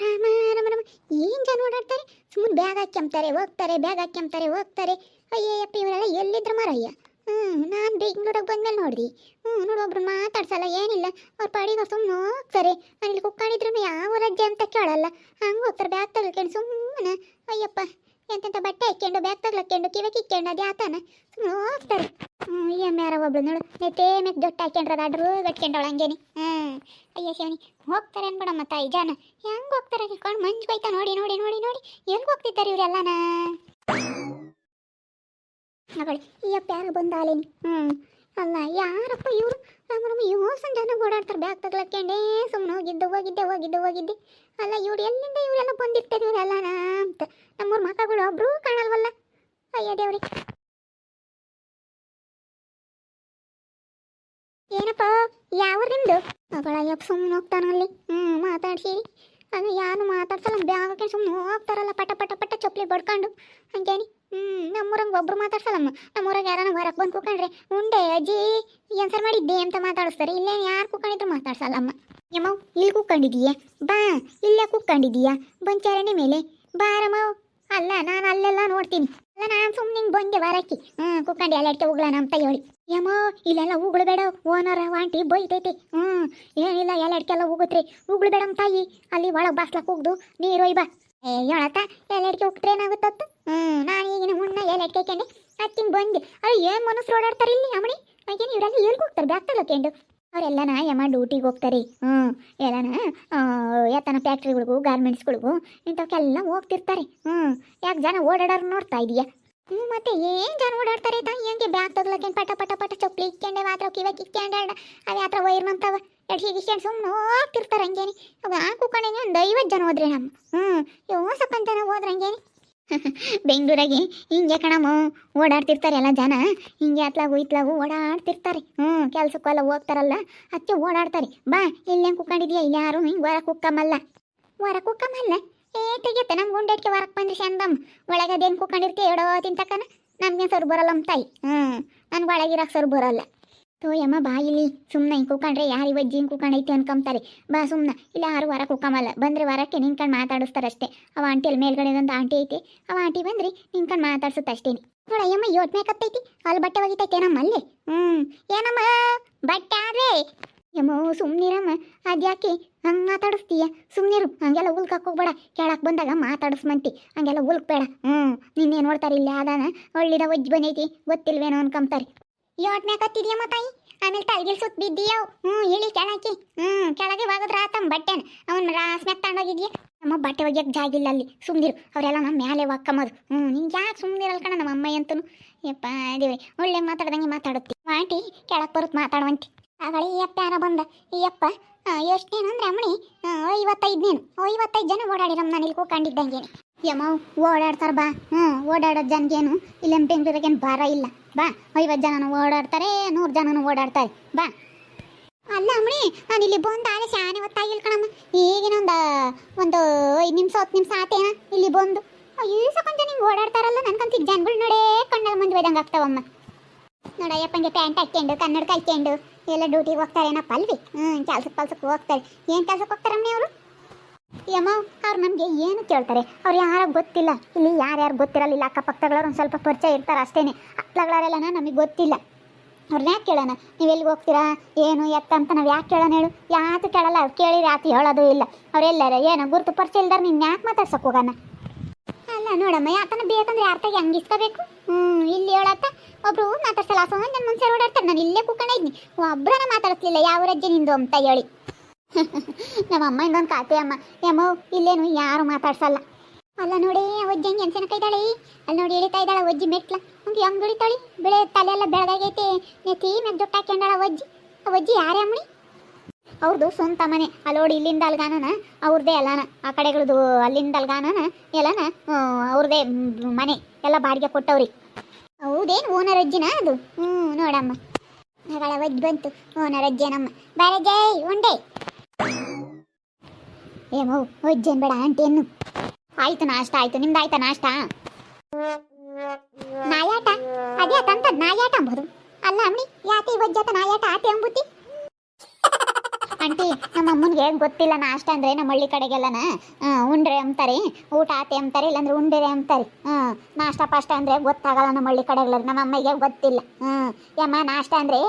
ರಾಮ ರಾಮ ರಾಮ ಏನು ಜನ ಓಡಾಡ್ತಾರೆ ಸುಮ್ಮನೆ ಬ್ಯಾಗ್ ಹಾಕ್ಯಂತಾರೆ ಹೋಗ್ತಾರೆ ಬ್ಯಾಗ್ ಹಾಕ್ಯಂತಾರೆ ಹೋಗ್ತಾರೆ ಅಯ್ಯಪ್ಪ ಇವರೆಲ್ಲ ಎಲ್ಲಿದ್ರು ಮಾರಯ್ಯ ಹ್ಞೂ ನಾನು ಬೆಂಗಳೂರಿಗೆ ಬಂದ್ಮೇಲೆ ನೋಡ್ರಿ ಹ್ಞೂ ನೋಡು ಒಬ್ರು ಮಾತಾಡ್ಸಲ್ಲ ಏನಿಲ್ಲ ಅವ್ರ ಪಾಡಿಗೆ ಸುಮ್ಮನೆ ಹೋಗ್ತಾರೆ ನಾನು ಇಲ್ಲಿ ಕುಕ್ಕಾಡಿದ್ರು ಯಾವ ರಜೆ ಅಂತ ಕೇಳಲ್ಲ ಹಂಗೆ ಹೋಗ್ತಾರೆ ಬ್ಯಾಗ್ ತಗೊಳ್ಕೊಂಡು ಸುಮ್ಮನೆ ಅಯ್ಯಪ್ಪ ಎಂತೆಂಥ ಬಟ್ಟೆ ಹಾಕ್ಕೊಂಡು ಬ್ಯಾಗ್ ತಗ್ಲಕ್ಕೊಂಡು ಕಿವಿ ಕಿಕ್ಕೊಂಡು ಅದು ಆತನ. ಹೋಗ್ತಾರೆ ಹ್ಞೂ ಅಮ್ಮ್ಯಾರ ಒಬ್ಳು ನೋಡು. ನೆತ್ತೇ ಮೆತ್ ದೊಡ್ಡ ಹಾಕ್ಕೊಂಡ್ರದ ಅಡ್ರು ಗಟ್ಕೊಂಡವಳು ಹಂಗೇನಿ. ಹಾಂ ಅಯ್ಯ ಶಿವನಿ, ಹೋಗ್ತಾರೆ ಅನ್ಬಿಡಮ್ಮ ತಾಯಿ ಜನ. ಹೆಂಗೆ ಹೋಗ್ತಾರೆ ಕಣ್ ಮಂಜು ಬೈತಾ ನೋಡಿ ನೋಡಿ ನೋಡಿ ನೋಡಿ. ಎಲ್ಲಿ ಹೋಗ್ತಿದ್ದಾರೆ ಇವರೆಲ್ಲನ? ಮಗಳು, ಈ ಅಪ್ಪ ಯಾರು ಬಂದಾಲೇನಿ ಹ್ಞೂ ಅಲ್ಲ, ಯಾರಪ್ಪ ಇವರು? ರಾಮರಮ್ಮ ಯೋಸನ್ ಜನ ಓಡಾಡ್ತಾರೆ ಬ್ಯಾಗ್ ತಗ್ಲಕ್ಕೊಂಡೇ ಸುಮ್ಮನೆ ಹೋಗಿದ್ದೆ ಹೋಗಿದ್ದೆ ಹೋಗಿದ್ದೆ ಹೋಗಿದ್ದೆ. ಅಲ್ಲ ಇವ್ರು ಎಲ್ಲಿಂದ ಇವರೆಲ್ಲ ಬಂದಿರ್ತಾರೆ ಇವರೆಲ್ಲ ಅಂತ. ನಮ್ಮೂರ ಮಕ್ಕಳು ಒಬ್ರು ಕಾಣಲ್ವಲ್ಲ. ಅಯ್ಯ ದೇವ್ರಿ. ಏನಪ್ಪ ಯಾವ ನಿಮ್ದು? ಅವಳ ಯಪ್ಪ ಸುಮ್ಮನೆ ಹೋಗ್ತಾನಲ್ಲಿ ಹ್ಞೂ ಮಾತಾಡ್ಸಿರಿ ಅದು ಯಾರು ಮಾತಾಡ್ಸಲ್ಲ ಬ್ಯಾಗಕ್ಕೆ ಸುಮ್ಮನೆ ಹೋಗ್ತಾರಲ್ಲ, ಪಟ ಪಟ ಪಟ ಚಪ್ಪಲಿ ಬಡ್ಕೊಂಡು. ಹಂಗೇನಿ? ಹ್ಞೂ ನಮ್ಮೂರಂಗೆ ಒಬ್ರು ಮಾತಾಡ್ಸಲ್ಲಮ್ಮ. ನಮ್ಮೂರಾಗ ಯಾರನ್ನ ಹೊರಗೆ ಬಂದು ಕೂಕೊಂಡ್ರೆ ಉಂಡೆ, ಅಜ್ಜಿ ಎನ್ಸರ್ ಮಾಡಿದ್ದೆ ಅಂತ ಮಾತಾಡಿಸ್ತಾರೆ. ಇಲ್ಲೇ ಯಾರು ಕೂಕೊಂಡಿದ್ರು ಮಾತಾಡ್ಸಲ್ಲಮ್ಮ. ಯಮ್ಮವ್ ಇಲ್ಲಿ ಕೂಕೊಂಡಿದೀಯ ಬಾ, ಇಲ್ಲೇ ಕೂಕೊಂಡಿದೀಯ ಬಂಚಾರಣೆ ಮೇಲೆ. ಬಾರಮ್ಮವ್ ಅಲ್ಲ, ನಾನು ಅಲ್ಲೆಲ್ಲ ನೋಡ್ತೀನಿ. ನಾನು ಸುಮ್ಮನೆ ಹಿಂಗೆ ಬಂದೆ ವಾರಕ್ಕೆ ಹ್ಞೂ ಕುಕ್ಕಂಡು ಎಲ್ಲಡ್ಕೆ ನಮ್ಮ ಅಂತ ಹೇಳಿ. ಏಮೋ ಇಲ್ಲೆಲ್ಲ ಉಗುಳು ಬೇಡ. ಓನರ ವಾಂಟಿ ಬೈತೈತಿ. ಹ್ಞೂ ಏನಿಲ್ಲ ಎಲ್ಲಡ್ಕೆಲ್ಲ ಹೋಗುತ್ರಿ ಉಗುಳು ಬೇಡಮ್ ತಾಯಿ. ಅಲ್ಲಿ ಒಳಗೆ ಬಾಸ್ಲಕ್ಕೆ ಹೋಗ್ದು ನೀರು ಬಾ ಏ, ಹೇಳತ್ತ? ಎಲ್ಲಡ್ಕೆ ಹೋಗ್ಟ್ರೆ ಏನಾಗುತ್ತತ್ತು ಹ್ಞೂ ನಾನು ಈಗಿನ ಮುನ್ನ ಎಲ್ಲಡ್ಕೆ ಕಂಡೆ ಹತ್ತಿಂಗ್ ಬಂದೆ. ಅದು ಏನು ಮನಸ್ಸು ಓಡಾಡ್ತಾರೆ ಇಲ್ಲಿ, ಅಮ್ಮಣಿ? ಹಾಗೇನು ಇವರೆಲ್ಲ ಎಲ್ಲಿ ಹೋಗ್ತಾರೆ, ಬ್ಯಾಗ್ ತಗೊಳ್ಕೊಂಡು ಅವರೆಲ್ಲನ ಯಮ ಡ್ಯೂಟಿಗೆ ಹೋಗ್ತಾರೆ. ಹ್ಞೂ ಎಲ್ಲನ ಯಾತನ ಫ್ಯಾಕ್ಟ್ರಿಗಳಿಗೂ ಗಾರ್ಮೆಂಟ್ಸ್ಗಳಿಗೂ ಇಂಥವಕ್ಕೆಲ್ಲ ಹೋಗ್ತಿರ್ತಾರೆ. ಹ್ಞೂ ಯಾಕೆ ಜನ ಓಡಾಡೋರು ನೋಡ್ತಾ ಇದೀಯಾ? ಹ್ಞೂ ಮತ್ತೆ ಏನು ಜನ ಓಡಾಡ್ತಾರೆ ತಾ ಹೆಂಗೆ ಬ್ಯಾಗ್ ತಗ್ಲಕ್ಕೆ ಪಟ ಪಟ ಪಟ ಚಪ್ಪಲಿ ಇಕ್ಕಂಡೆ ಮಾತ್ರ ಕಿವಾಗ ಇಕ್ಕೊಂಡೆ ಅದು ಯಾತ್ರ ವೈರ್ ನಂತವ ಎಡ್ ಹೀಗೆ ಇಕ್ಕೊಂಡು ಸುಮ್ಮನೆ ಹೋಗ್ತಿರ್ತಾರೆ ಹಂಗೇನಿ. ಅವಾಗ ಕೂಕೊಂಡಂಗೆ ಒಂದು ಐವತ್ತು ಜನ ಹೋದ್ರೆ ನಮ್ಮ. ಹ್ಞೂ ಯೋ ಸ್ವಲ್ಪ ಜನ ಹೋದ್ರೆ ಹಂಗೇನಿ. ಬೆಂಗಳೂರಾಗೆ ಹಿಂಗೆ ಕಣಮ್ಮ, ಓಡಾಡ್ತಿರ್ತಾರೆ ಎಲ್ಲ ಜನ. ಹಿಂಗೆ ಅತ್ಲಾಗು, ಇತ್ಲಾಗು ಓಡಾಡ್ತಿರ್ತಾರೆ. ಹ್ಞೂ ಕೆಲ್ಸಕ್ಕೆಲ್ಲ ಹೋಗ್ತಾರಲ್ಲ ಹಚ್ಚಿ ಓಡಾಡ್ತಾರೆ. ಬಾ, ಇಲ್ಲೇ ಕುಕ್ಕೊಂಡಿದ್ಯಾ? ಇಲ್ಲಿ ಯಾರು ಹಿಂಗೆ ಹೊರ ಕುಕ್ಕಮ್ಮಲ್ಲ? ಹೊರ ಕುಕ್ಕಮ್ಮಲ್ಲ? ಏ, ತೆಗಿಯುತ್ತೆ ನಮ್ಮ ಗುಂಡೆಟ್ಗೆ ಹೊರಕ್ಕೆ ಬಂದ್ರೆ ಚಂದಮ್ಮ ಒಳಗೆ ಅದೇನು ಕುಕ್ಕೊಂಡಿರ್ತೀಯ ಎಡೋ ತಿಂತಕ್ಕನ ನಮ್ಗೆ ಸರ್ ಬರಲ್ಲ ತಾಯಿ. ಹ್ಞೂ, ನನ್ಗೆ ಒಳಗಿರಕ್ಕೆ ಸರ್ ಬರಲ್ಲ. ತೋಯಮ್ಮ ಬಾ ಇಲ್ಲಿ. ಸುಮ್ಮನೆ ಹಿಂಗೆ ಕೂಕೊಂಡ್ರೆ ಯಾರು ಇವತ್ತು ಜೀನ್ ಕೂಕಂಡೈತಿ ಅನ್ಕೊಂತಾರೆ ಬಾ ಸುಮ್ಮನೆ ಇಲ್ಲ ಯಾರು ವಾರ ಕೂಕಮಲ್ಲ ಬಂದರೆ ವಾರಕ್ಕೆ ನಿಂಕಂಡು ಮಾತಾಡಿಸ್ತಾರಷ್ಟೇ. ಅವ ಆಂಟಿ ಅಲ್ಲಿ ಮೇಲ್ಗಡೆ ಒಂದು ಆಂಟಿ ಐತಿ. ಅವ ಆಂಟಿ ಬಂದ್ರಿ ನಿಂತ್ಕೊಂಡು ಮಾತಾಡ್ಸುತ್ತೆ ಅಷ್ಟೇನಿ ನೋಡಯ್ಯಮ್ಮ ಯೋಟ್ ಮೇಕತ್ತೈತಿ ಅಲ್ಲಿ ಬಟ್ಟೆ ಒಗಿತೈತೆ ನಮ್ಮ ಅಲ್ಲಿ? ಹ್ಞೂ ಏನಮ್ಮ? ಬಟ್ಟೆ ಆದ್ರೆ? ಯಮ್ಮೋ ಸುಮ್ಮನಿರಮ್ಮ ಅದ್ಯಾಕೆ? ಹಂಗೆ ಮಾತಾಡಿಸ್ತೀಯ? ಸುಮ್ಮನಿರು ಹಂಗೆಲ್ಲ ಉಲ್ಕ್ ಹಾಕೋಗ್ಬೇಡ ಕೇಳಕ್ಕೆ ಬಂದಾಗ ಮಾತಾಡಿಸ್ಮಂತಿ. ಹಂಗೆಲ್ಲ ಉಲ್ಕ್ಬೇಡ. ಹ್ಞೂ ನಿನ್ನೆ ನೋಡ್ತಾರೆ ಇಲ್ಲಿ ಅದಾನ ಒಳ್ಳಿದ ಒಜ್ಜಿ ಬಂದೈತಿ. ಗೊತ್ತಿಲ್ವೇನೋ ಅನ್ಕೊಂತಾರೆ ಯೋಟ್ ಮ್ಯಾಕತ್ತಿದ್ಯಮ್ಮ ತಾಯಿ. ಆಮೇಲೆ ತಲೆಗೆ ಸುತ್ತ ಬಿದ್ದೀಯವು ಹ್ಞೂ, ಇಳಿ ಕೆಳಕ್ಕೆ ಹ್ಞೂ, ಕೆಳಗೆ ಒಗದ್ರ ಆತಮ್ಮ ಬಟ್ಟೆನ. ಅವನ ರಾಸ್ ಮ್ಯಾಗ ತಗೊಂಡೋಗಿದ್ಯಾ? ನಮ್ಮ ಬಟ್ಟೆ ಒಗ್ಯಕ್ಕೆ ಜಾಗಿಲ್ಲ ಅಲ್ಲಿ. ಸುಮ್ದಿರು. ಅವರೆಲ್ಲ ನಮ್ಮ ಮ್ಯಾಲೆ ಒಕ್ಕಮ್ಮದು ಹ್ಞೂ, ನಿಂಗೆ ಯಾಕೆ ಸುಮ್ಮನಿರಲ್ಲ ಕಣ ನಮ್ಮ ಅಮ್ಮ ಅಂತನು? ಯಪ್ಪ, ದೇವ್ರಿ, ಒಳ್ಳೆ ಮಾತಾಡ್ದಂಗೆ ಮಾತಾಡುತ್ತಿ. ಆಂಟಿ ಕೆಳಗೆ ಬರುತ್ತೆ ಮಾತಾಡುವಂತಿ. ಆಗಳ ಈ ಅಪ್ಪ ಯಾರ ಬಂದ. ಈ ಅಪ್ಪ ಎಷ್ಟೇನು ಅಂದ್ರೆ ಅಮ್ಮಣಿ? ಐವತ್ತೈದನೇನು ಐವತ್ತೈದು ಜನ ಓಡಾಡಿರಮ್ಮ ನಾನು ಇಲ್ಲಿ ಕೂಕೊಂಡಿದ್ದಂಗೇನೆ ಯಮ್ಮ ಓಡಾಡ್ತಾರ ಬಾ. ಹ್ಞೂ, ಓಡಾಡೋದು ಜನಗೇನು? ಇಲ್ಲಿ ಬೆಂಗಳೂರಿಗೇನು ಭಾರ ಇಲ್ಲ. ಬಾ ಐವತ್ತು ಜನನು ಓಡಾಡ್ತಾರೆ, ನೂರು ಜನನು ಓಡಾಡ್ತಾರೆ. ಬಾ. ಅಲ್ಲ ಅಮ್ಮಣಿ, ನಾನು ಇಲ್ಲಿ ಬಂದ ಶಾನೆ ಹೊತ್ತಾಗಿಲ್ಲ ಕಣಮ್ಮ. ಈಗಿನೊಂದು ಒಂದು ಐದು ನಿಮಿಷ, ಹತ್ತು ನಿಮಿಷ ಆತೇನ ಇಲ್ಲಿ ಬಂದು. ಅಯ್ಯೋ ಸಕೊಂಡ್ ಜನ ಹಿಂಗೆ ಓಡಾಡ್ತಾರಲ್ಲ ನನ್ಕಂತ ಜನಗಳು ನೋಡೇ ಕಣ್ಣಲ್ಲಿ ಮುಂದೆ ಒಯ್ದಂಗೆ ಆಗ್ತಾವಮ್ಮ. ನೋಡಯ್ಯಪ್ಪಂಗೆ ಪ್ಯಾಂಟ್ ಹಾಕ್ಕೊಂಡು ಕನ್ನಡ ಹಾಕ್ಕೊಂಡು ಎಲ್ಲ ಡ್ಯೂಟಿಗೆ ಹೋಗ್ತಾರೇನಪ್ಪ ಅಲ್ವಿ ಹ್ಞೂ ಕೆಲ್ಸಕ್ಕೆ ಪಲ್ಸಕ್ಕೆ ಹೋಗ್ತಾರೆ. ಏನು ಕೆಲ್ಸಕ್ಕೆ ಹೋಗ್ತಾರಮ್ಮನೆ ಅವರು? ಯಮ್ಮ ಅವ್ರು ನಮಗೆ ಏನು ಕೇಳ್ತಾರೆ? ಅವ್ರು ಯಾರು ಗೊತ್ತಿಲ್ಲ? ಇಲ್ಲಿ ಯಾರ್ಯಾರು ಗೊತ್ತಿರಲ್ಲ? ಇಲ್ಲಿ ಅಕ್ಕಪಕ್ಕದಗಳವ್ರು ಒಂದು ಸ್ವಲ್ಪ ಪರಿಚಯ ಇರ್ತಾರೆ ಅಷ್ಟೇನೆ. ಅಕ್ಕಗಳವರೆಲ್ಲನ ನಮಗೆ ಗೊತ್ತಿಲ್ಲ. ಅವ್ರನ್ನ ಯಾಕೆ ಕೇಳೋಣ? ನೀವು ಎಲ್ಲಿಗೆ ಹೋಗ್ತೀರಾ? ಏನು, ಎತ್ತ ಅಂತ ನಾವು ಯಾಕೆ ಕೇಳೋಣ ಹೇಳು? ಯಾತು ಕೇಳಲ್ಲ, ಅವ್ರು ಕೇಳಿದ್ರೆ ರಾತಿ ಹೇಳೋದು ಇಲ್ಲ. ಅವರೆಲ್ಲರ ಏನೋ ಗುರುತು ಪರಿಚಯ ಇಲ್ದಾರ, ನೀನು ಯಾಕೆ ಮಾತಾಡ್ಸಕ್ಕೆ ಹೋಗೋಣ? ಅಲ್ಲ, ನೋಡಮ್ಮ, ಯಾಕಂದ್ರೆ ಬೇಕಂದ್ರೆ ಯಾರ ತಾಗಿ ಹಂಗೆ ಇಸ್ಕೋಬೇಕು? ಹ್ಞೂ ಇಲ್ಲಿ ಹೇಳತ್ತ ಒಬ್ರು ಮಾತಾಡ್ಸಲ್ಲ ಅಸೋ ನನ್ನ ಮುಂಚೆ ಓಡಾಡ್ತಾರೆ ನಾನು ಇಲ್ಲೇ ಕೂಕೊಂಡಿದ್ನಿ ಒಬ್ಬರನ್ನ ಮಾತಾಡಿಸ್ಲಿಲ್ಲ, ಯಾವ ರಜ್ಜೆ ನಿಂದು ಅಂತ ಹೇಳಿ. ನಮ್ಮ ಅಮ್ಮ ಕಾತೆ ಅಮ್ಮ. ಯಮ್ಮ ಇಲ್ಲೇನು, ಯಾರು ಮಾತಾಡ್ಸಲ್ಲ. ಅಲ್ಲ ನೋಡಿ ಅಜ್ಜಿ ಹಂಗೆ ಎನ್ಸನ ಕೈದಾಳೆ? ಅಲ್ಲಿ ನೋಡಿ ಇಳಿತಾ ಇದ್ದಾಳೆ ಅಜ್ಜಿ ಮೆಟ್ಲ. ಹಂಗೆ ಹೆಂಗ್ ದುಡಿತಾಳೆ ಬೆಳೆ ತಲೆ ಎಲ್ಲ ಬೆಳಗಾಗೈತೆ. ನೆತ್ತಿ ಮೆದ್ ಜೊಟ್ಟು ಹಾಕ್ಯಂಡಾಳ ಅಜ್ಜಿ ಆ ಅಜ್ಜಿ ಯಾರೇ ಅಮ್ಮನಿ ಅವ್ರದ್ದು ಸ್ವಂತ ಮನೆ. ಅಲ್ಲೋಡಿ ಇಲ್ಲಿಂದ ಅಲ್ಗಾನನ ಅವ್ರದ್ದೇ ಎಲ್ಲಾನ ಆ ಕಡೆಗಳದು ಅಲ್ಲಿಂದ ಅಲ್ಗಾನನ, ಎಲ್ಲನ ಅವ್ರದ್ದೇ ಮನೆ. ಎಲ್ಲ ಬಾಡಿಗೆ ಕೊಟ್ಟವ್ರಿ. ಹೌದೇನು ಓನರ್ ಅಜ್ಜಿನ ಅದು? ಹ್ಞೂ ನೋಡಮ್ಮ. ಮಗಳ ಒಜ್ಜಿ ಬಂತು. ಓನರ್ ಅಜ್ಜೇನಮ್ಮ ಬಾರೆ ಜೈ ಉಂಡೆ. ಏಮೋ ಒಜ್ಜೇನ್ ಬೇಡ ಆಂಟಿಯನ್ನು ಆಯ್ತು ನಾಷ್ಟ, ಆಯ್ತು. ನಿಮ್ದು ಆಯ್ತಾ ನಾಷ್ಟ? ನಾಯಾಟ? ಅದೇ ತಂತದ್ ನಾಯಾಟ ಅಂಬೋದು. ಅಲ್ಲ, ಅಮ್ಮಿ ಯಾತಿ ಒಜ್ಜಾತ ನಾಯಾಟ, ಆತಿ ಅಂಬುತ್ತಿ ಆಂಟಿ ನಮ್ಮ ಅಮ್ಮನಿಗೆ ಗೊತ್ತಿಲ್ಲ ನಾಷ್ಟ ಅಂದ್ರೆ ನಮ್ಮ ಹಳ್ಳಿ ಕಡೆಗೆಲ್ಲನ. ಉಂಡ್ರೆ ಅಂತಾರೆ ಊಟ ಆತೆ ಅಂತಾರೆ ಇಲ್ಲಾಂದ್ರೆ ಉಂಡೆರೆ ಅಂತಾರೆ ಹ್ಮ್ ನಾಷ್ಟ ಪಾಷ್ಟ ಅಂದ್ರೆ ಗೊತ್ತಾಗಲ್ಲ ನಮ್ಮ ಹಳ್ಳಿ ಕಡೆಗೆಲ್ಲ ನಮ್ಮ ಅಮ್ಮಗೆ ಗೊತ್ತಿಲ್ಲ. ಹ್ಮ್ ಯಮ್ಮ ನಾಷ್ಟ ಅಂದ್ರೆ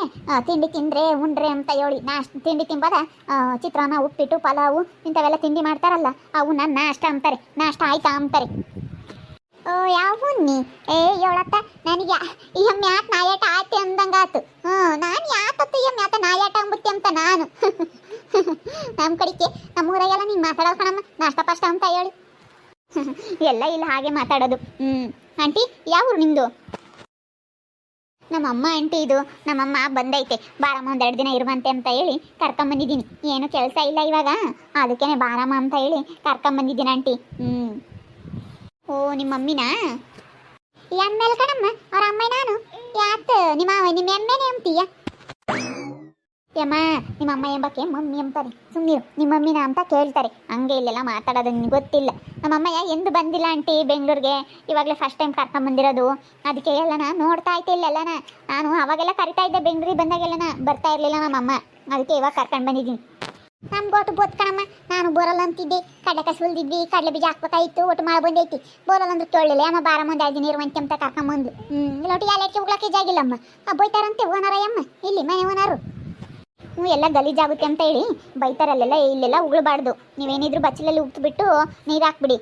ತಿಂಡಿ ತಿಂದ್ರೆ ಉಂಡ್ರೆ ಅಂತ ಹೇಳಿ ನಾಷ್ಟ ತಿಂಡಿ ತಿಂಬಾದ ಆ, ಚಿತ್ರಾನ್ನ ಉಪ್ಪಿಟ್ಟು ಪಲಾವು ಇಂಥವೆಲ್ಲ ತಿಂಡಿ ಮಾಡ್ತಾರಲ್ಲ ಅವನ್ನ ನಾಷ್ಟ ಅಂತಾರೆ ನಾಷ್ಟ ಆಯ್ತಾ ಅಂತಾರೆ ಓ ಯಾವ ಏ ಹೇಳತ್ತ ನನಗೆ ಈ ಮ್ಯಾತ್ ನಾಯಾಟ ಆಯ್ತು ಅಂದಂಗಾತು ಹ್ಞೂ ನಾನು ಯಾತತ್ತು ಈ ಮ್ಯಾತ ನಾಯಾಟ ಅಂಬುತ್ತಿ ಅಂತ ನಾನು ನಮ್ಮ ಕಡೆಗೆ ನಮ್ಮೂರಾಗೆಲ್ಲ ನೀನು ಮಾತಾಡೋದು ಕಣಮ್ಮ ನಾಷ್ಟ ಪಾಷ್ಟ ಅಂತ ಹೇಳಿ ಮಾತಾಡೋದು. ಹ್ಞೂ ಆಂಟಿ, ಯಾವ ನಿಮ್ಮದು ನಮ್ಮಮ್ಮ ಆಂಟಿ ಇದು. ನಮ್ಮಮ್ಮ ಬಂದೈತೆ. ಬಾರಮ್ಮ ಒಂದೆರಡು ದಿನ ಇರುವಂತೆ ಅಂತ ಹೇಳಿ ಕರ್ಕೊಂಬಂದಿದ್ದೀನಿ ಏನು ಕೆಲಸ ಇಲ್ಲ ಇವಾಗ. ಅದಕ್ಕೇನೆ ಬಾರಮ್ಮ ಅಂತ ಹೇಳಿ ಕರ್ಕೊಂಬಂದಿದ್ದೀನಿ ಆಂಟಿ. ಹ್ಞೂ ಓ, ನಿಮ್ಮ ಮಮ್ಮಿನಾ? ಎಮ್ಮೆಲ್ ಕಣಮ್ಮ, ಅವ್ರ ಅಮ್ಮ ನಾನು. ಯಾತ, ನಿಮ್ಮ ನಿಮ್ಮ ಎಮ್ಮೆನೇ ಅಂತೀಯ? ಯಮ್ಮ ನಿಮ್ಮ ಅಮ್ಮ ಎಂಬಕ್ಕೆ ಮಮ್ಮಿ ಅಂತಾರೆ. ಸುಮ್ಮನಿರು ನಿಮ್ಮ ಮಮ್ಮಿನ ಅಂತ ಕೇಳ್ತಾರೆ. ಹಂಗೆ ಇಲ್ಲೆಲ್ಲ ಮಾತಾಡೋದು ನಿನ್ಗೆ ಗೊತ್ತಿಲ್ಲ. ನಮ್ಮ ಅಮ್ಮಯ್ಯ ಎಂದು ಬಂದಿಲ್ಲ ಆಂಟಿ ಬೆಂಗಳೂರಿಗೆ. ಇವಾಗಲೇ ಫಸ್ಟ್ ಟೈಮ್ ಕರ್ಕೊಂಬಂದಿರೋದು ಅದಕ್ಕೆ ಎಲ್ಲನ ನೋಡ್ತಾ ಐತೆ ಇಲ್ಲೆಲ್ಲನ. ನಾನು ಅವಾಗೆಲ್ಲ ಕರಿತಾ ಇದ್ದೆ, ಬೆಂಗಳೂರಿಗೆ ಬಂದಾಗೆಲ್ಲನ ಬರ್ತಾ ಇರಲಿಲ್ಲ ನಮ್ಮಮ್ಮ. ಅದಕ್ಕೆ ಇವಾಗ ಕರ್ಕೊಂಡು ಬಂದಿದ್ದೀನಿ. ನಮ್ಗೆ ಬೋತ್ ಕಣಮ್ಮ. ನಾನು ಬೋರಲ್ಲ ಅಂತಿದ್ದೆ. ಕಡಲೆ ಕಸುಲ್ದಿದ್ವಿ ಕಡಲೆ ಬೀಜ ಹಾಕ್ಬೇಕಾಯ್ತು ಒಟ್ಟು ಮಾಡಿ ಬಂದೈತಿ. ಬೋರಲ್ಲ ಅಂದ್ರೆ ತೊಳ್ಳಿಲ್ಲ, ಅಮ್ಮ ಬಾರ ಮುಂದೆ ಐದು ನೀರು ಮಂತೆ ಅಂತ ಕರ್ಕೊಂಬಂದು ಹ್ಞೂ ಇಲ್ಲ ಒಟ್ಟು ಯಾಲಕ್ಕೆ ಹೋಗ್ಲಕ್ಕೆ ಆ ಬೈತಾರಂತೆ ಓನರಯ್ಯಮ್ಮ. ಇಲ್ಲಿ ಮನೆ ಓನರು. ಹ್ಞೂ, ಎಲ್ಲ ಗಲೀಜಾಗುತ್ತೆ ಅಂತ ಹೇಳಿ ಬೈತಾರಲ್ಲೆಲ್ಲ, ಇಲ್ಲೆಲ್ಲ ಉಗಳಬಾರ್ದು. ನೀವೇನಿದ್ರು ಬಚ್ಚಲಲ್ಲಿ ಉಗ್ಬಿಟ್ಟು ನೀರು ಹಾಕ್ಬಿಡಿ.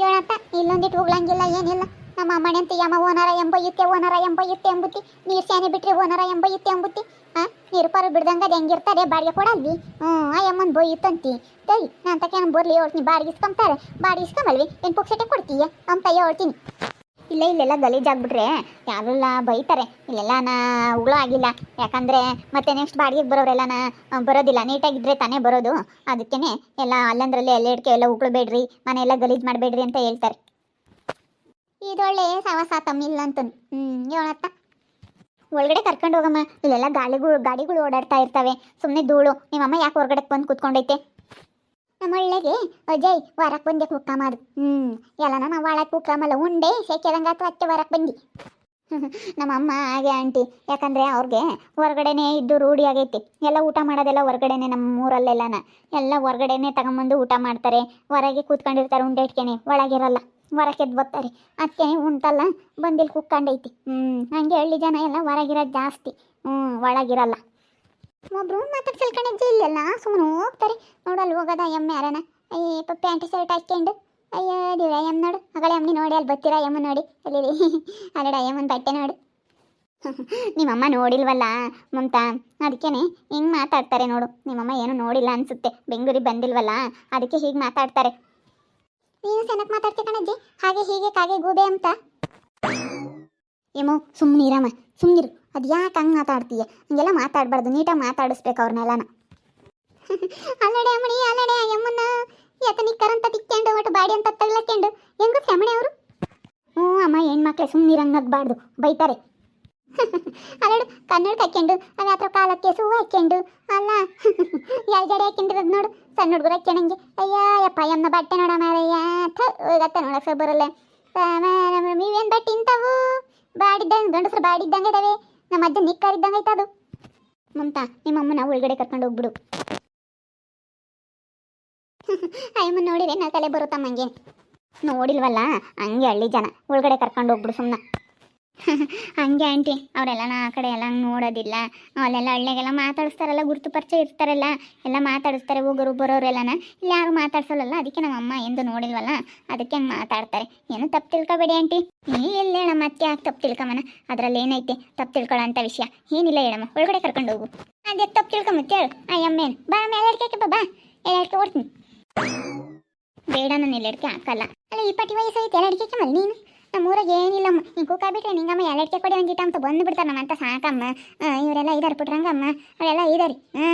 ಹೇಳಪ್ಪ ಇಲ್ಲೊಂದಿಟ್ಟು ಉಗ್ಳಂಗಿಲ್ಲ, ಏನಿಲ್ಲ. ನಮ್ಮ ಅಮ್ಮನೆ ಅಂತ ಯಮ್ಮ ಓನರ ಎಂಬಯ್ಯುತ್ತೆ ಓನರ ಎಂಬಯ್ಯುತ್ತೆ ಎಂಬುತ್ತಿ ನೀರು ಸ್ಯಾನೆ ಬಿಟ್ಟರೆ ಓನರ ಎಂಬಯ್ಯುತ್ತೆ ಎಂಬುತ್ತಿ ನೀರು ಪರ ಬಿಡ್ದಂಗೆ ಅದು ಹೆಂಗಿರ್ತಾರೆ, ಬಾಡಿಗೆ ಕೊಡಲ್ವಿ? ಹ್ಞೂ, ಆ ಯಮ್ಮನ್ ಬೊಯ್ಯುತ್ತಂತಿ. ತೈ, ನಾನು ತಕ್ಕೆ ಬರ್ಲಿ ಹೇಳ್ತೀನಿ, ಬಾಡಿಗೆ ಇಸ್ಕೊಂತಾರೆ ಬಾಡಿಗೆ ಇಸ್ಕೊಂಬಲ್ವಿ, ಏನು ಪುಕ್ಸಟೆ ಕೊಡ್ತೀಯ? ಅಂತ ಹೇಳ್ತೀನಿ. ಇಲ್ಲ ಇಲ್ಲೆಲ್ಲ ಗಲೀಜಾಗ್ಬಿಟ್ರೆ ಯಾರೆಲ್ಲ ಬೈತಾರೆ. ಇಲ್ಲೆಲ್ಲ ನಾ ಉಗುಳು ಆಗಿಲ್ಲ. ಯಾಕಂದ್ರೆ ಮತ್ತೆ ನೆಕ್ಸ್ಟ್ ಬಾಡಿಗೆಗೆ ಬರೋರೆಲ್ಲನ ನಾ ಬರೋದಿಲ್ಲ. ನೀಟಾಗಿದ್ರೆ ತಾನೇ ಬರೋದು. ಅದಕ್ಕೇ ಎಲ್ಲ ಅಲ್ಲಂದ್ರಲ್ಲೇ ಎಲ್ಲ ಇಡ್ಕೆ ಎಲ್ಲ ಉಗುಳ್ಬೇಡ್ರಿ ಮನೆ ಎಲ್ಲ ಗಲೀಜ್ ಮಾಡಬೇಡ್ರಿ ಅಂತ ಹೇಳ್ತಾರೆ. ಇದೊಳ್ಳೆ ಸವಾಸ ತಮ್ಮಿಲ್ಲ ಅಂತ ಹ್ಞೂ ಹೇಳತ್ತ? ಒಳಗಡೆ ಕರ್ಕೊಂಡು ಹೋಗಮ್ಮ. ಇಲ್ಲೆಲ್ಲ ಗಾಳಿಗಳು ಗಾಡಿಗಳು ಓಡಾಡ್ತಾ ಇರ್ತವೆ. ಸುಮ್ಮನೆ ಧೂಳು. ನಿಮ್ಮಮ್ಮ ಯಾಕೆ ಹೊರಗಡೆ ಬಂದು ಕೂತ್ಕೊಂಡೈತೆ? ನಮ್ಮ ಒಳ್ಳೆಗೆ ಅಜಯ್ ವಾರಕ್ಕೆ ಬಂದೆ ಕುಕ್ಕಮಾದು ಹ್ಞೂ ಎಲ್ಲನ ನಾವು ಒಳಗೆ ಕುಕ್ಕಮಲ್ಲ ಉಂಡೆ ಸೇಕೆದಂಗಾತು ಅತ್ತೆ ವಾರಕ್ಕೆ ಬಂದು. ನಮ್ಮ ಅಮ್ಮ ಹಾಗೆ ಆಂಟಿ, ಯಾಕಂದರೆ ಅವ್ರಿಗೆ ಹೊರಗಡೆನೇ ಇದ್ದು ರೂಢಿ ಆಗೈತಿ. ಎಲ್ಲ ಊಟ ಮಾಡೋದೆಲ್ಲ ಹೊರಗಡೆನೆ ನಮ್ಮ ಊರಲ್ಲೆಲ್ಲನ. ಎಲ್ಲ ಹೊರಗಡೆನೆ ತಗೊಂಬಂದು ಊಟ ಮಾಡ್ತಾರೆ. ಹೊರಗೆ ಕೂತ್ಕೊಂಡಿರ್ತಾರೆ ಉಂಡೆ ಇಟ್ಕೆನೆ ಒಳಗಿರಲ್ಲ ಹೊರಕ್ಕೆ ಎದ್ದು ಬರ್ತಾರೆ. ಅದಕ್ಕೆ ಉಂಟಲ್ಲ ಬಂದಿಲ್ಲಿ ಕುಕ್ಕಂಡೈತಿ. ಹ್ಞೂ ಹಂಗೆ ಹಳ್ಳಿ ಜನ ಎಲ್ಲ ಹೊರಗಿರೋದು ಜಾಸ್ತಿ. ಹ್ಞೂ ಒಳಗಿರಲ್ಲ. ಒಬ್ರು ಕಣಜ್ಜಿ ಇಲ್ಲೆಲ್ಲ ಸುಮ್ಮನೆ ಹೋಗ್ತಾರೆ. ನೋಡಲ್ಲಿ ಹೋಗೋದ ಎಮ್ಮೆ ಯಾರನ? ಅಯ್ಯ ಪ್ಯಾಂಟ್ ಶರ್ಟ್ ಹಾಕ್ಕೊಂಡು ಅಯ್ಯೋ, ದೇವ್ರ, ಎಂ ನೋಡು. ಅಗಳ ಎಮ್ಮಿ ನೋಡಿ, ಅಲ್ಲಿ ಬರ್ತೀರಾ ಎಮ್ಮ ನೋಡಿ. ಅಲ್ಲಿ ಅಲ್ಲಡ ಎಮ್ಮನ ಬಟ್ಟೆ ನೋಡು. ನಿಮ್ಮಮ್ಮ ನೋಡಿಲ್ವಲ್ಲ, ಮಮತಾ? ಅದಕ್ಕೇನೆ ಹಿಂಗೆ ಮಾತಾಡ್ತಾರೆ ನೋಡು. ನಿಮ್ಮಮ್ಮ ಏನು ನೋಡಿಲ್ಲ ಅನ್ಸುತ್ತೆ. ಬೆಂಗಳೂರಿಗೆ ಬಂದಿಲ್ವಲ್ಲ ಅದಕ್ಕೆ ಹೀಗೆ ಮಾತಾಡ್ತಾರೆ. ನೀನು ಚೆನ್ನಾಗಿ ಮಾತಾಡ್ತೀಕಣಜ್ಜಿ ಹಾಗೆ ಹೀಗೆ ಕಾಗೆ ಗೂಬೆ ಅಂತ. ಏಮೋ ಸುಮ್ಮನಿರಮ್ಮ ಸುಮ್ಮನಿರು ಅದು ಯಾಕೆ ಹಂಗೆ ಮಾತಾಡ್ತೀಯ? ಹಂಗೆಲ್ಲ ಮಾತಾಡಬಾರ್ದು. ನೀಟಾಗಿ ಮಾತಾಡಿಸ್ಬೇಕು ಅವ್ರನ್ನೆಲ್ಲನ ಅಲ್ಲಡೆ ಅಮ್ಮಣಿ, ಅಲ್ಲಡೆ ಯಮ್ಮನ್ನ. ಯತನಿ ಕರಂತ ತಿಕ್ಕೊಂಡು, ಒಟ್ಟು ಬಾಡಿ ಅಂತ ತಗ್ಲಕ್ಕೊಂಡು ಹೆಂಗು ಸೆಮಣೆ ಅವರು? ಹ್ಞೂ ಅಮ್ಮ, ಹೆಣ್ಮಕ್ಳೆ ಸುಮ್ಮನೆ ನಗ್ಬಾರ್ದು ಬೈತಾರೆ. ಅಲ್ಲಡು, ಕನ್ನಡ ಹಾಕ್ಕೊಂಡು ಅದು ಹತ್ರ ಕಾಲಕ್ಕೆ ಸೂ ಹಾಕ್ಕೊಂಡು. ಅಲ್ಲ ಜಡೆ ಹಾಕೊಂಡಿರೋದು ನೋಡು. ಸಣ್ಣ ಹುಡುಗರು ಹಾಕ್ಕೊಂಡಂಗೆ ಅಯ್ಯ ಯಪ್ಪ ಎಮ್ಮ ಬಟ್ಟೆ ನೋಡ ಮಾರಯ್ಯ. ಹೋಗತ್ತೆ ನೋಡಕ್ಕೆ ಬರಲ್ಲ ನೀವೇನು ಬಟ್ಟೆ ಇಂಥವು? ಬಾಡಿದ್ದಂಗೆ ಗಂಡಸ್ರು ಬಾಡಿದ್ದಂಗೆ ಇದಾವೆ. ನಮ್ಮ ಅಜ್ಜ ನಿಕ್ಕಾರಿದ್ದಂಗೆ ಐತೆ ಅದು. ಮಮತಾ ನಿಮ್ಮಮ್ಮನ ಒಳಗಡೆ ಕರ್ಕೊಂಡು ಹೋಗ್ಬಿಡು. ಅಯ್ಯಮ್ಮ ನೋಡಿದ್ರೆ ನಾ ತಲೆ ಬರುತ್ತಮ್ಮಂಗೆ ನೋಡಿಲ್ವಲ್ಲ, ಹಂಗೆ ಹಳ್ಳಿ ಜನ. ಒಳಗಡೆ ಕರ್ಕೊಂಡು ಹೋಗ್ಬಿಡು ಸುಮ್ಮನೆ ಹಂಗೆ ಆಂಟಿ, ಅವರೆಲ್ಲ ನಾ ಆ ಕಡೆ ಎಲ್ಲ ನೋಡೋದಿಲ್ಲ. ಅಲ್ಲೆಲ್ಲ ಹಳ್ಳಿಗೆಲ್ಲ ಮಾತಾಡಿಸ್ತಾರಲ್ಲ, ಗುರುತು ಪರಿಚಯ ಇರ್ತಾರಲ್ಲ, ಎಲ್ಲ ಮಾತಾಡಿಸ್ತಾರೆ ಹೋಗೋರು ಬರೋರೆಲ್ಲನ. ಇಲ್ಲಿ ಯಾರು ಮಾತಾಡ್ಸೋಲ್ಲ ಅದಕ್ಕೆ ನಮ್ಮ ಅಮ್ಮ ಎಂದು ನೋಡಿಲ್ವಲ್ಲ, ಅದಕ್ಕೆ ಹಂಗೆ ಮಾತಾಡ್ತಾರೆ. ಏನು ತಪ್ಪು ತಿಳ್ಕೊಬೇಡಿ ಆಂಟಿ. ಇಲ್ಲ ಹೇಳಮ್ಮ ಮತ್ತೆ ಯಾಕೆ ತಪ್ಪು ತಿಳ್ಕೊಂಬನ ಅದರಲ್ಲಿ ಏನೈತೆ? ತಪ್ಪು ತಿಳ್ಕೊಳ್ಳೋ ಅಂತ ವಿಷಯ. ಏನಿಲ್ಲ ಹೇಳಮ್ಮ, ಒಳಗಡೆ ಕರ್ಕೊಂಡು ಹೋಗು. ಅದೇ ತಪ್ಪು ತಿಳ್ಕೊಂಬತ್ತೆ ಹೇಳು. ಆ ಅಮ್ಮೇನು ಬಾ ಅಮ್ಮ ಎಲ್ಲಡ್ಕೆ ಬಾ ಎಲ್ಲಡ್ಕೆ ಓಡ್ತೀನಿ. ಬೇಡ ನಾನು ಎಲ್ಲಡ್ಕೆ ಹಾಕಲ್ಲ. ಅಲ್ಲ, ಈ ಪಟಿ ವಯಸ್ಸೈತೆ ಎಲ್ಲಡ್ಕೆ ಮಲ್ ನೀನು. ನಮ್ಮೂರಾಗ ಏನಿಲ್ಲಮ್ಮ. ಹಿಂಗೆ ಕೂಕಾಬಿಟ್ರೆ ನಿಂಗಮ್ಮ ಎಲ್ಲಡ್ಕೆ ಕೊಡಿ ಒಂದಿಟ್ಟು ಅಂತ ಬಂದು ಬಿಡ್ತಾರೆ ನಮ್ಮ ಅಂತ ಸಾಕಮ್ಮ. ಇವರೆಲ್ಲ ಇದಾರೆ ಪುಟ್ರಂಗಮ್ಮ ಅವರೆಲ್ಲ ಇದಾರೆ. ಹ್ಞೂ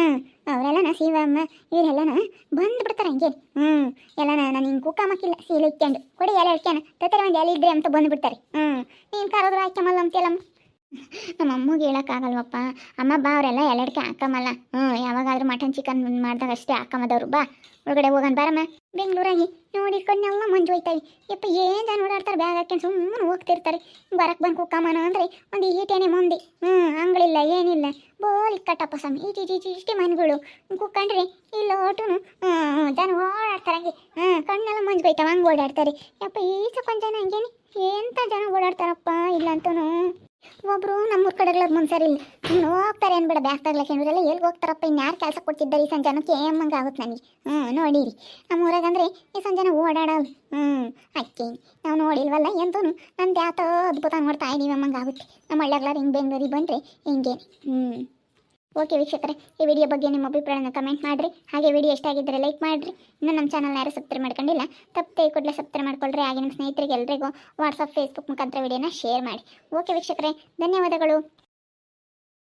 ಅವರೆಲ್ಲನ ಶಿವಮ್ಮ, ಇವರೆಲ್ಲನ ಬಂದು ಬಿಡ್ತಾರೆ ಹಂಗೆ. ಹ್ಞೂ ಎಲ್ಲನ ನಾನು ಹಿಂಗೆ ಕೂಕಾಮಕ್ಕಿಲ್ಲ ಸೀಲ ಇಟ್ಕೊಂಡು ಕೊಡಿ ಎಲೆ ಇಟ್ಕ್ಯಾನ ತತ್ತರ ಒಂದು ಎಲೆ ಇದ್ರೆ ಅಂತ ಬಂದು ಬಿಡ್ತಾರೆ ಹ್ಞೂ ನೀನು ಕರೋದ್ರು ಹಾಕ್ಯಮಲ್ಲ ಅಂತೇಳಮ್ಮ ನಮ್ಮ ಅಮ್ಮಗೆ ಹೇಳೋಕ್ಕಾಗಲ್ವಪ್ಪ. ಅಮ್ಮ ಬಾ, ಅವರೆಲ್ಲ ಎಲ್ಲಡ್ಕೆ ಹಾಕಮಲ್ಲ ಹ್ಞೂ ಯಾವಾಗಾದ್ರೂ ಮಟನ್, ಚಿಕನ್ ಮಾಡಿದಾಗ ಅಷ್ಟೇ ಹಾಕಮದವ್ರು ಬಾ, ಒಳಗಡೆ ಹೋಗೋಣ ಬಾರಮ್ಮ. ಬೆಂಗಳೂರಾಗಿ ನೋಡಿ ಕಣ್ಣೆಲ್ಲ ಮಂಜು ಹೋಯ್ತಾವೆ ಯಪ್ಪ ಏನು ಜನ ಓಡಾಡ್ತಾರೆ ಬ್ಯಾಗ್ ಹಾಕೊಂಡು ಸುಮ್ಮನೆ ಹೋಗ್ತಿರ್ತಾರೆ. ಬರಕ್ಕೆ ಬಂದು ಕುಕ್ಕಮ್ಮನ ಅಂದರೆ ಒಂದು ಈಟೇನೆ ಮುಂದೆ. ಹ್ಞೂ ಅಂಗಳಿಲ್ಲ ಏನಿಲ್ಲ. ಬೋಲ್ ಕಟ್ಟಪ್ಪ ಸ್ವಾಮಿ. ಈಟಿ ಇಷ್ಟೇ ಮನೆಗಳು. ಕುಕ್ಕಂಡ್ರೆ ಇಲ್ಲ ಒಟ್ಟು ಜನ ಓಡಾಡ್ತಾರೆ ಹಂಗೆ ಹ್ಞೂ ಕಣ್ಣೆಲ್ಲ ಮಂಜು ಬೈತಾವ ಹಂಗೆ ಓಡಾಡ್ತಾರೆ. ಯಪ್ಪ, ಈ ಸಕೊಂಡ್ ಜನ ಹಂಗೇನೆ? ಎಂಥ ಜನ ಓಡಾಡ್ತಾರಪ್ಪ? ಇಲ್ಲ ಅಂತನೂ ಒಬ್ರು ನಮ್ಮೂರ ಮುನ್ಸರಿ ಇಲ್ಲ. ಇನ್ನು ಹೋಗ್ತಾರೆ ಅನ್ಬೇಡ, ಬ್ಯಾಗ್ ತಗ್ಲಕ್ಕೆಂದ್ರೆಲ್ಲ ಎಲ್ಲಿ ಹೋಗ್ತಾರಪ್ಪ? ಇನ್ಯಾರು ಕೆಲಸ ಕೊಡ್ತಿದ್ದಾರೆ ಈ ಸಂಜಾನಕ್ಕೆ ಏಮಂಗೆ ಆಗುತ್ತೆ ನನಗೆ. ಹ್ಞೂ ನೋಡಿರಿ. ನಮ್ಮ ಊರಾಗಂದ್ರೆ ಈ ಸಂಜಾನ ಓಡಾಡಲ್ಲ ಹ್ಞೂ ಅಕ್ಕಿ. ನಾವು ನೋಡಿಲ್ವಲ್ಲ ಎಂತೂ ನಂದು ಯಾತೋ ಅದ್ಭುತ ನೋಡ್ತಾ ಇದ್ದೀವಿ ಅಮ್ಮಂಗೆ ಆಗುತ್ತೆ. ನಮ್ಮ ಹಳ್ಳಿಯಾಗ್ಲಾರ ಹಿಂಗೆ ಬೆಂಗಳೂರಿಗೆ ಬಂದರೆ ಹಿಂಗೆ ಹ್ಞೂ ಓಕೆ ವೀಕ್ಷಕರೇ, ಈ ವಿಡಿಯೋ ಬಗ್ಗೆ ನಿಮ್ಮ ಅಭಿಪ್ರಾಯನ ಕಮೆಂಟ್ ಮಾಡಿರಿ. ಹಾಗೆ ವಿಡಿಯೋ ಇಷ್ಟ ಆಗಿದ್ದರೆ ಲೈಕ್ ಮಾಡಿರಿ. ಇನ್ನು ನಮ್ಮ ಚಾನಲ್ನ ಯಾರು ಸಬ್ಸ್ಕ್ರೈಬ್ ಮಾಡ್ಕೊಂಡಿಲ್ಲ, ತಪ್ಪದೆ ಕೂಡಲೇ ಸಬ್ಸ್ಕ್ರೈಬ್ ಮಾಡ್ಕೊಳ್ರಿ. ಹಾಗೆ ನಿಮ್ಮ ಸ್ನೇಹಿತರಿಗೆ ಎಲ್ಲರಿಗೂ ವಾಟ್ಸಪ್ ಫೇಸ್ಬುಕ್ ಮುಖಾಂತರ ವಿಡಿಯೋನ ಶೇರ್ ಮಾಡಿ. ಓಕೆ ವೀಕ್ಷಕರೇ, ಧನ್ಯವಾದಗಳು.